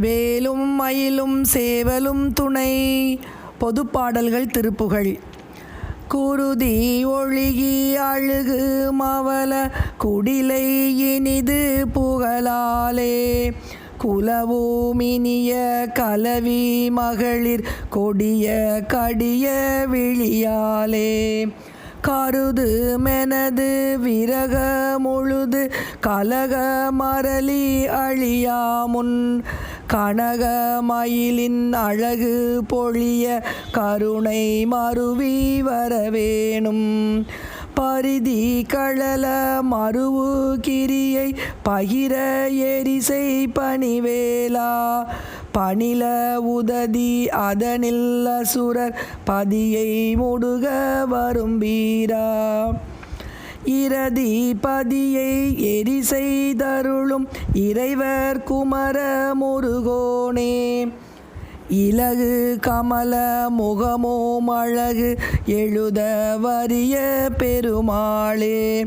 வேலும் மயிலும் சேவலும் துணை. பொதுப்பாடல்கள் திருப்புகள் குருதி ஒழுகி அழுகு மவல குடிலை இனிது புகழாலே. குலவோமினிய கலவி மகளிர் கொடிய கடிய விழியாலே. கருது மெனது விரக முழுது கலக மரளி அழியாமுன். கனக மயிலின் அழகு பொழிய கருணை மருவி வரவேணும். பரிதி கழல மருவு கிரியை பகிர எரிசை பணிவேலா. பணில உததி அதனில் அசுரர் பதியை முடுக வரும் வீரா இரதி பதியை எரி செய்தருளும் இறைவர் குமர முருகோனே. இலகு கமல முகமோ அழகு எழுத வரிய பெருமாளே.